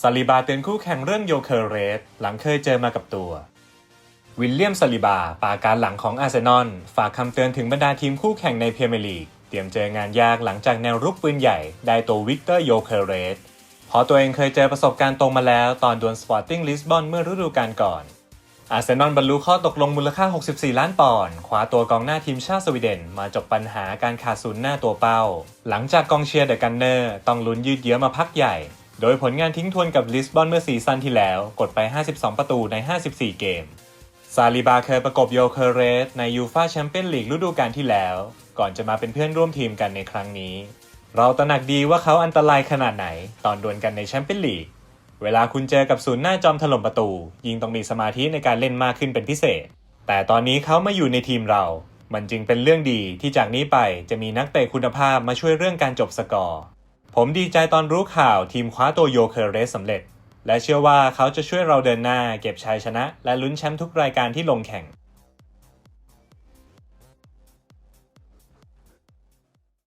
ซาลิบาเตือนคู่แข่งเรื่องโยเคเรสหลังเคยเจอมากับตัว วิลเลียมซาลิบาปาการหลังของอาร์เซนอลฝากคำเตือนถึงบรรดาทีมคู่แข่งในพรีเมียร์ลีก เตรียมเจองานยากหลังจากแนวรุกปืนใหญ่ ได้ตัววิกเตอร์โยเคเรสเพราะตัวเองเคยเจอประสบการณ์ตรงมาแล้วตอนดวลสปอร์ติ้งลิสบอนเมื่อฤดูกาลก่อน อาร์เซนอลบรรลุข้อตกลงมูลค่า 64 ล้านปอนด์คว้าตัวกองหน้าทีมชาติสวีเดน มาจบปัญหาการขาดศูนย์หน้าตัวเป้า หลังจากกองเชียร์เดอะกันเนอร์ต้องลุ้นยืดเยื้อมาพักใหญ่ โดยผลงานทิ้งทวนกับลิสบอนเมื่อซีซั่นที่แล้วกดไป 52 ประตูใน 54 เกม ซาลิบาเคยประกบโยเคเรสในยูฟาแชมเปี้ยนลีกฤดูกาลที่แล้ว ก่อนจะมาเป็นเพื่อนร่วมทีมกันในครั้งนี้ เราตระหนักดีว่าเขาอันตรายขนาดไหนตอนดวลกันในแชมเปี้ยนลีก เวลาคุณเจอกับศูนย์หน้าจอมถล่มประตู ยิงต้องมีสมาธิในการเล่นมากขึ้นเป็นพิเศษ แต่ตอนนี้เขามาอยู่ในทีมเรา มันจึงเป็นเรื่องดีที่จากนี้ไปจะมีนักเตะคุณภาพมาช่วยเรื่องการจบสกอร์ ผมดีใจตอนรู้ข่าวทีมคว้าตัวโยเคเรสสำเร็จ และเชื่อว่าเขาจะช่วยเราเดินหน้าเก็บชัยชนะ และลุ้นแชมป์ทุกรายการที่ลงแข่ง